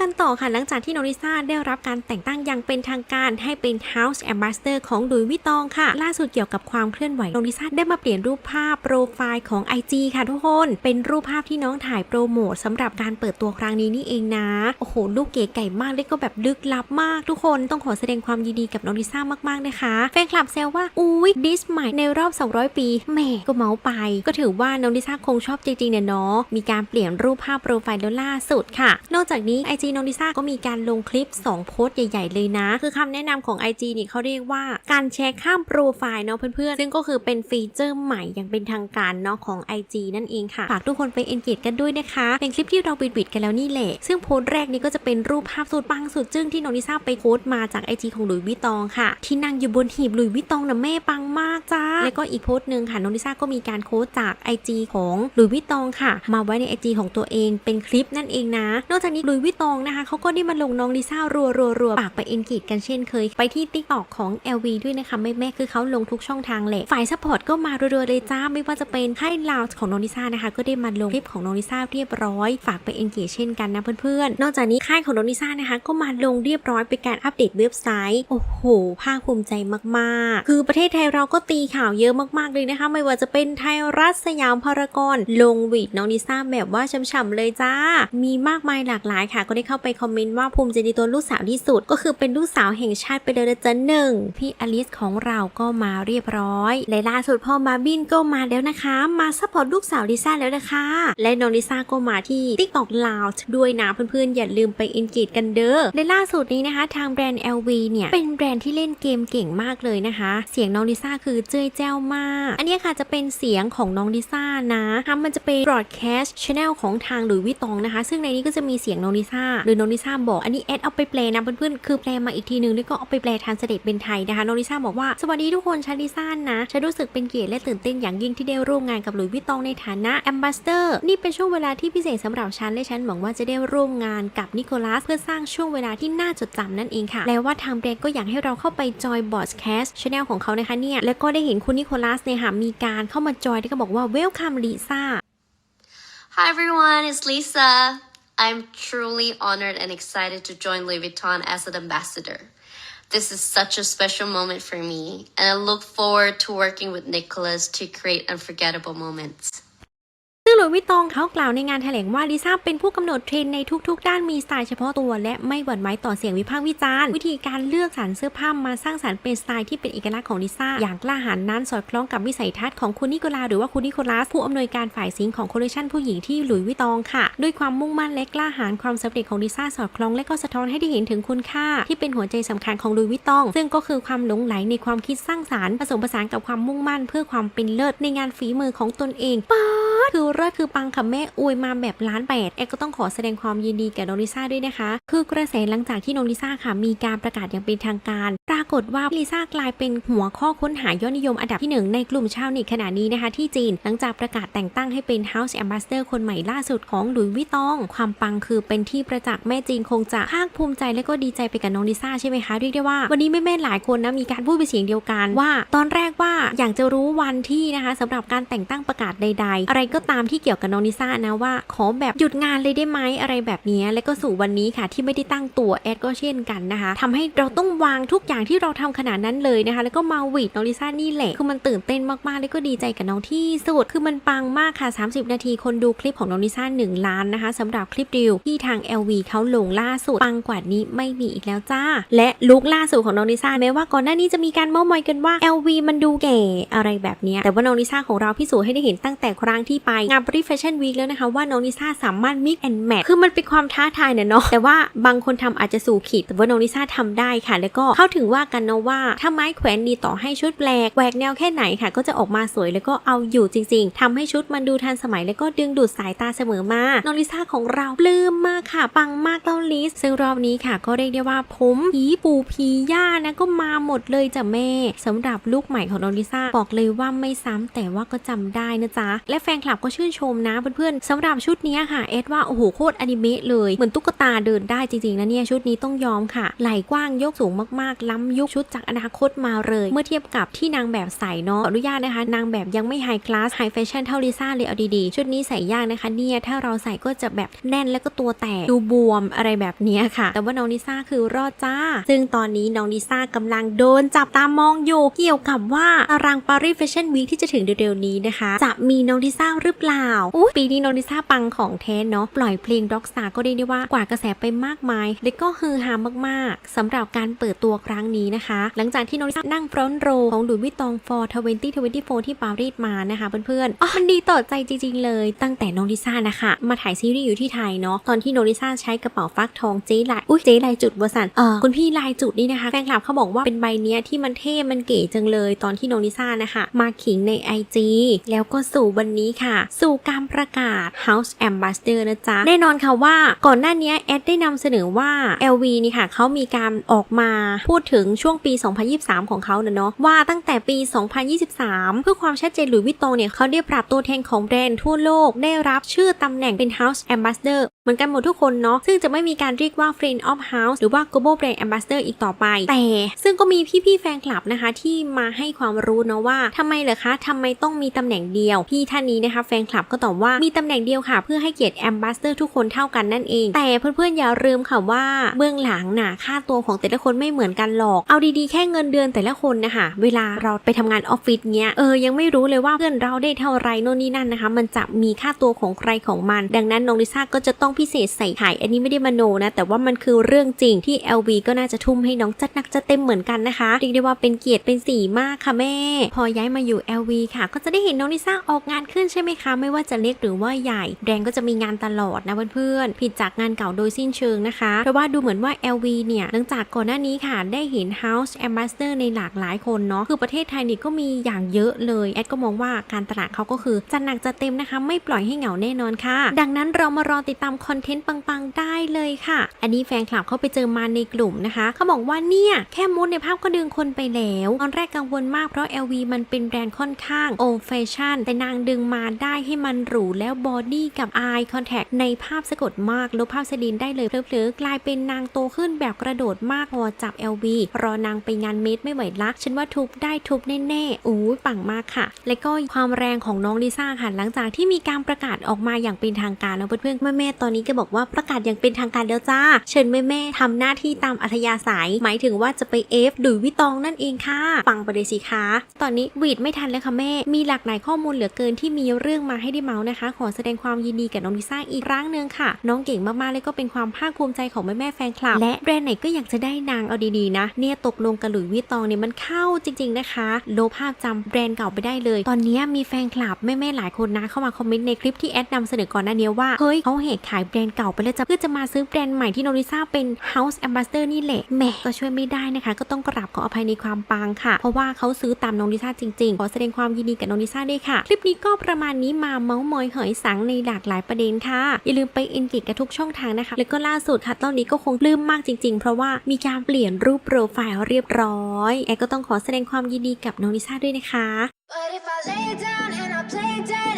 กันต่อค่ะหลังจากที่โน้องลิซ่าได้รับการแต่งตั้งอย่างเป็นทางการให้เป็น House Ambassador ของหลุยวิตองค่ะ ล่าสุดเกี่ยวกับความเคลื่อนไหวโน้องลิซ่าได้มาเปลี่ยนรูปภาพโปรไฟล์ของ IG ค่ะทุกคน เป็นรูปภาพที่น้องถ่ายโปรโมทสำหรับการเปิดตัวครั้งนี้นี่เองนะ โอ้โหลูกเก๋ไก่มากเลยก็แบบลึกลับมากทุกคนต้องขอแสดงความยินดีกับโน้องลิซ่ามากๆนะคะแฟนคลับแซวว่าอุ้ยดิสใหม่ในรอบ 200 ปีแหม่ก็เมาไป ก็ถือว่าน้องลิซ่าคงชอบจริงๆเนี่ยเนาะมีการเปลี่ยนรูปภาพโปรไฟล์แล้วล่าสุดค่ะ นอกจากนี้ IG น้องลิซ่าก็มีการลงคลิป 2 โพสต์ใหญ่ ๆ เลยนะ คือคำแนะนำของ IG นี่เขาเรียกว่าการแชร์ข้ามโปรไฟล์เนาะเพื่อนๆ ซึ่งก็คือเป็นฟีเจอร์ใหม่อย่างเป็นทางการเนาะของ IG นั่นเองค่ะ ฝากทุกคนไปเอนเกจกันด้วยนะคะ เป็นคลิปที่เราบิดบิดๆกันแล้วนี่แหละ ซึ่งโพสต์แรกนี้ก็จะเป็นรูปภาพสุดปังสุดจึ้งที่น้องลิซ่าไปโพสต์มาจาก IG ของหลุยสวิตองค่ะ ที่นั่งอยู่บนหีบหลุยสวิตองนะแม่ปังมากจ้า แล้วก็อีกโพสต์หนึ่งค่ะน้องลิซ่าก็มีการโค้ดจาก IG ของหลุยวิตองค่ะ มาไว้ใน IG ของตัวเองเป็นคลิปนั่นเองนะ นอกจากนี้หลุยวิตองนะคะเขาก็ได้มาลงน้องลิซ่ารัวๆๆปากไปเอ็นเกจกันเช่นเคย ไปที่ t ิ k t o k ของ LV ด้วยนะคะแม่ๆคือเขาลงทุกช่องทางแหละฝ่ายซัพพอร์ตก็มารัวๆเลยจ้าไม่ว่าจะเป็นค่ายลาวของน้องลิซ่านะคะ ก็ได้มาลงคลิปของน้องลิซ่าเรียบร้อย ฝากไปเอ็นเกจเช่นกันนะเพื่อนๆนอกจากนี้ค่ายของน้องลิซ่านะคะ ก็มาลงเรียบร้อยเป็นการอัปเดตเว็บไซต์โอ้โหภาคภูมิใจมากๆ คือประเทศไทยเราราก็ตีข่าวเยอะมากๆเลยนะคะ ไม่ว่าจะเป็นไทยรัฐสยามพารากอนลงวีดน้องลิซ่าแบบว่าช่ำๆเลยจ้า มีมากมายหลากหลายค่ะ ก็ได้เข้าไปคอมเมนต์ว่าภูมิใจในตัวลูกสาวที่สุด ก็คือเป็นลูกสาวแห่งชาติไปเลยนะจ๊ะหนึ่งพี่อลิสของเราก็มาเรียบร้อยและล่าสุดพ่อบาบินก็มาแล้วนะคะ มาซัพพอร์ตลูกสาวลิซ่าแล้วนะคะ และน้องลิซ่าก็มาที่ TikTok Lounge ด้วยนะเพื่อนๆอย่าลืมไป engage กันเด้อและล่าสุดนี้นะคะ ทางแบรนด์ LV เนี่ยเป็นแบรนด์ที่เล่นเกมเก่งมากเลยนะคะ เสียงน้องลิซ่าคือเจ้ยแจ้วมาก อันนี้ค่ะจะเป็นเสียงของน้องลิซ่านะคะมันจะเป็น broadcast channel ของทางหลุยวิตองนะคะ ซึ่งในนี้ก็จะมีเสียงน้องลิซ่าหรือน้องลิซ่าบอกอันนี้แอดเอาไปแปลนะเพื่อนๆคือแปลมาอีกทีนึงแล้วก็เอาไปแปลทานเสด็จเป็นไทยนะคะน้องลิซ่าบอกว่าสวัสดีทุกคนฉันลิซ่านะฉันรู้สึกเป็นเกียรติและตื่นเต้นอย่างยิ่งที่ได้ร่วมงานกับหลุยส์วิตองในฐานะ ambassador นี่เป็นช่วงเวลาที่พิเศษสำหรับฉันและฉันหวังว่าจะได้ร่วมงานกับนิโคลัสเพื่อสร้างช่วงเวลาที่น่าจดจำนั่นเองค่ะ แล้วว่าทางแบรนด์ก็อยากให้เราเข้าไปจอยบอสแคสช anel ของเขานะคะเนี่ยแล้วก็ได้เห็นคุณนิโคลัสเนี่ยค่ะมีการเข้ามาจอยแล้วก็บอกว่า welcome Lisa Hi everyone, it's Lisa. I'm truly honored and excited to join Louis Vuitton as an ambassador. This is such a special moment for me, and I look forward to working with Nicholas to create unforgettable moments. หลุยวิตองเขากล่าวในงานแถลงว่าลิซ่าเป็นผู้กำหนดเทรนด์ในทุกๆ ด้านมีสไตล์เฉพาะตัว และไม่หวั่นไหวต่อเสียงวิพากษ์วิจารณ์ วิธีการเลือกสรรเสื้อผ้ามาสร้างสรรค์เป็นสไตล์ที่เป็นเอกลักษณ์ของลิซ่าอย่างกล้าหาญนั้นสอดคล้องกับวิสัยทัศน์ของคุณนิโคลาหรือว่าคุณนิโคลัสผู้อำนวยการฝ่ายสินของคอลเลคชันผู้หญิงที่หลุยวิตองค่ะ ด้วยความมุ่งมั่นและกล้าหาญความสำเร็จของลิซ่าสอดคล้องและก็สะท้อนให้ได้เห็นถึงคุณค่า ที่เป็นหัวใจสำคัญของหลุยวิตอง ซึ่งก็คือความหลงไหลในความคิดสร้างสรรค์ผสมผสานกับความมุ่งมั่น เพื่อความเป็นเลิศในงานฝีมือของตนเองป๊าคือเลิศคือปังค่ะแม่อวยมาแบบล้านแปดแอก็ต้องขอแสดงความยินดีแก่น้องลิซ่าด้วยนะคะ คือกระแสหลังจากที่น้องลิซ่าค่ะมีการประกาศอย่างเป็นทางการ ปรากฏว่าลิซ่ากลายเป็นหัวข้อค้นหายอดนิยมอันดับที่หนึ่งในกลุ่มชาวเน็ตขณะนี้นะคะ ที่จีนหลังจากประกาศแต่งตั้งให้เป็น House Ambassador คนใหม่ล่าสุดของหลุยส์วิตอง ความปังคือเป็นที่ประจักษ์แม่จีนคงจะภาคภูมิใจและก็ดีใจไปกับน้องลิซ่าใช่ไหมคะเรียกได้ว่าวันนี้แม่ๆหลายคนนะมีการพูดเป็นเสียงเดียวกันว่า ตอนแรกว่าอยากจะรู้วันที่นะคะสำหรับการแต่งตั้งประกาศใด ๆ อะไรก็ตามที่เกี่ยวกับน้องลิซ่านะว่า ขอแบบหยุดงานเลยได้ไหมอะไรแบบนี้ แล้วก็สู่วันนี้ค่ะที่ไม่ได้ตั้งตัวแอดก็เช่นกันนะคะทำให้เราต้องวางทุกอย่างที่เราทำขนาดนั้นเลยนะคะ แล้วก็มาวีดน้องลิซ่านี่แหละ คือมันตื่นเต้นมากๆแล้วก็ดีใจกับน้องที่สุดคือมันปังมากค่ะ 30 นาทีคนดูคลิปของน้องลิซ่า1ล้านนะคะสำหรับคลิปดิวที่ทาง LV เขาลงล่าสุดปังกว่านี้ไม่มีอีกแล้วจ้า และลุคล่าสุดของน้องลิซ่าแม้ว่าก่อนหน้านี้จะมีการเม้ามอยกันว่า LV มันดูแก่อะไรแบบนี้แต่ว่าน้องลิซ่าของเราพิสูจน์ให้ได้เห็นตั้งแต่ครั้งที่ไปงาน Paris Fashion Week แล้วนะคะว่าน้องลิซ่าสามารถ mix and match คือมันเป็นความท้าทายเนี่ยเนาะแต่ว่าบางคนทำอาจจะสู่ขีด แต่ว่าน้องลิซ่าทำได้ค่ะ แล้วก็เข้าถึงว่ากันเนาะว่าถ้าไม้แขวนดีต่อให้ชุดแปลกแหวกแนวแค่ไหนค่ะ ก็จะออกมาสวยแล้วก็เอาอยู่จริง ๆทำให้ชุดมันดูทันสมัยแล้วก็ดึงดูดสายตาเสมอมาน้องลิซ่าของเราปลื้มมากค่ะ ปังมากเต้าลิสซึ่งรอบนี้ค่ะ ก็เรียกได้ว่าผมผีปูผีย่านะก็มาหมดเลยจ้ะแม่สำหรับลูกใหม่ของน้องลิซ่าบอกเลยว่าไม่ซ้ำแต่ว่าก็จำได้นะจ๊ะและแฟนคลับก็ชื่นชชมนะเพื่อนๆสำหรับชุดนี้ค่ะเอสว่าโอ้โหโคตรอนิเมะเลยเหมือนตุ๊กตาเดินได้จริงๆนะเนี่ยชุดนี้ต้องยอมค่ะ ไหล่กว้างยกสูงมากๆ ล้ำยุคชุดจากอนาคตมาเลย เมื่อเทียบกับที่นางแบบใส่เนาะอนุญาตนะคะ นางแบบยังไม่ไฮคลาสไฮแฟชั่นเท่าลิซ่าเลยเอาดีๆ ชุดนี้ใส่ยากนะคะเนี่ยถ้าเราใส่ก็จะแบบแน่นแล้วก็ตัวแตกดูบวมอะไรแบบนี้ค่ะ แต่ว่าน้องลิซ่าคือรอดจ้า ซึ่งตอนนี้น้องลิซ่ากำลังโดนจับตามองอยู่เกี่ยวกับว่าตารางปารีสแฟชั่นวีคที่จะถึงเร็วๆนี้นะคะ จะมีน้องลิซ่าหรือเปล่าอุ๊ยปีนี้โน้องลิซ่าปังของแท้เนาะปล่อยเพลง Rockstar ก็ได้ได้ว่ากว่ากระแสไปมากมาย และก็ฮือฮามากๆสำหรับการเปิดตัวครั้งนี้นะคะ หลังจากที่โน้องลิซ่านั่งฟรอนโรของดูวิตอง for 2024ที่ปารีสมานะคะเพื่อนๆอ๋อมันดีต่อใจจริงๆเลยตั้งแต่โน้องลิซ่านะคะ มาถ่ายซีรีส์อยู่ที่ไทยเนาะตอนที่โน้องลิซ่าใช้กระเป๋าฟักทองเจ๊ลายอุ้ยเจ๊ลายจุดบสันเออคุณพี่ลายจุดนี่นะคะแฟนคลับเขาบอกว่าเป็นใบเนี้ยที่มันเท่มันเก๋จังเลย ตอนที่โน้องลิซ่านะคะ มาขิงใน IG แล้วก็สู่วันนี้ค่ะสู่การประกาศ House Ambassador นะจ๊ะ แน่นอนค่ะว่าก่อนหน้านี้แอดได้นำเสนอว่า LV นี่ค่ะเขามีการออกมาพูดถึงช่วงปี 2023 ของเขาเนอะเนาะว่าตั้งแต่ปี 2023 เพื่อความชัดเจนหลุยวิตตงเนี่ยเขาได้ปรับตัวแทนของแบรนด์ทั่วโลกได้รับชื่อตำแหน่งเป็น House Ambassador เหมือนกันหมดทุกคนเนาะซึ่งจะไม่มีการเรียกว่า Friend of House หรือว่า Global Brand Ambassador อีกต่อไป แต่ซึ่งก็มีพี่ๆแฟนคลับนะคะที่มาให้ความรู้เนาะว่าทำไมเหรอคะทำไมต้องมีตำแหน่งเดียว พี่ท่านนี้นะคะแฟนคลับก็ตอบว่ามีตำแหน่งเดียวค่ะ เพื่อให้เกียรติ Ambassador ทุกคนเท่ากันนั่นเอง แต่เพื่อนๆอย่าลืมค่ะว่าเบื้องหลังน่ะค่าตัวของแต่ละคนไม่เหมือนกันหรอก เอาดีๆแค่เงินเดือนแต่ละคนนะคะเวลาเราไปทำงานออฟฟิศเนี้ยเออยังไม่รู้เลยว่าเพื่อนเราได้เท่าไรโน่นนี่นั่นนะคะ มันจะมีค่าตัวของใครของมัน ดังนั้นน้องลิซ่าก็จะต้องพิเศษใส่ไข่อันนี้ไม่ได้มโนนะ แต่ว่ามันคือเรื่องจริงที่ LV ก็น่าจะทุ่มให้น้องจัดหนักจัดเต็มเหมือนกันนะคะเรียกได้ว่าเป็นเกียรติเป็นสีมากค่ะแม่ พอย้ายมาอยู่ LV ค่ะ ก็จะได้เห็นน้องลิซ่าออกงานขึ้นใช่ไหมคะไม่ว่าจะเล็กหรือว่าใหญ่ แบรนด์ก็จะมีงานตลอดนะเพื่อนๆ ผิดจากงานเก่าโดยสิ้นเชิงนะคะ เพราะว่าดูเหมือนว่า LV เนี่ย หลังจากก่อนหน้านี้ค่ะ ได้เห็น House Ambassador ในหลากหลายคนเนาะ คือประเทศไทยนี่ก็มีอย่างเยอะเลย แอดก็มองว่าการตลาดเขาก็คือจัดหนักจัดเต็มนะคะ ไม่ปล่อยให้เหงาแน่นอนค่ะ ดังนั้นเรามารอติดตามคอนเทนต์ปังๆ ได้เลยค่ะ อันนี้แฟนคลับเขาไปเจอมาในกลุ่มนะคะเขาบอกว่าเนี่ยแค่มุดในภาพก็ดึงคนไปแล้ว ตอนแรกกังวลมากเพราะ LV มันเป็นแบรนด์ค่อนข้างโอแฟชั่นแต่นางดึงมาได้ให้มันหรูแล้วบอดี้กับ Eye Contact ในภาพสะกดมากลบภาพสดินได้เลยเพลอๆกลายเป็นนางโตขึ้นแบบกระโดดมากพอจับ LV รอนางไปงานเมดไม่ไหวละฉันว่าทุบได้ทุบแน่ๆอู้ปังมากค่ะ และก็ความแรงของน้องลิซ่าค่ะหลังจากที่มีการประกาศออกมาอย่างเป็นทางการแล้วเพื่อนๆแม่ๆตอนนี้ก็บอกว่าประกาศอย่างเป็นทางการแล้วจ้า เชิญแม่ๆทำหน้าที่ตามอัธยาศัย หมายถึงว่าจะไปเอฟดุยวิตองนั่นเองค่ะปังไปเลยสิคะตอนนี้วีดไม่ทันแล้วค่ะแม่ มีหลากหลายข้อมูลเหลือเกินที่มีเรื่องมาให้ได้เมาส์นะคะ ขอแสดงความยินดีกับน้องลิซ่าอีกครั้งหนึ่งค่ะ น้องเก่งมากๆเลยก็เป็นความภาคภูมิใจของแม่ๆแฟนคลับ และแบรนด์ไหนก็อยากจะได้นางเอาดีๆนะ เนี่ยตกลงกับหลุยวิตตองเนี่ยมันเข้าจริง ๆนะคะ โลภาพจำแบรนด์เก่าไปได้เลย ตอนนี้มีแฟนคลับแม่ๆหลายคนนะเข้ามาคอมเมนต์ในคลิปที่แอดนำเสนอก่อนหน้านี้ว่าเฮ้ยเขาเหตุขายแบรนด์เก่าไปแล้วจะเพื่อจะมาซื้อแบรนด์ใหม่ที่น้องลิซ่าเป็น House Ambassador นี่แหละแหมก็ช่วยไม่ได้นะคะ ก็ต้องกราบขออภัยในความปังค่ะ เพราะว่าเขาซื้อตามน้องลิซ่าจริงๆขอแสดงความยินดีกับน้องลิซ่าด้วยค่ะ คลิปนี้ก็ประมาณนี้มาามเมาส์มอยหอยสังในหลากหลายประเด็นค่ะ อย่าลืมไปเอนจิกกับทุกช่องทางนะคะ แล้วก็ล่าสุดค่ะตอนนี้ก็คงลืมมากจริง ๆ เพราะว่ามีการเปลี่ยนรูปโปรไฟล์เรียบร้อยแอก็ต้องขอแสดงความยินดีกับน้องนิชาด้วยนะคะ But if I lay down and I play dead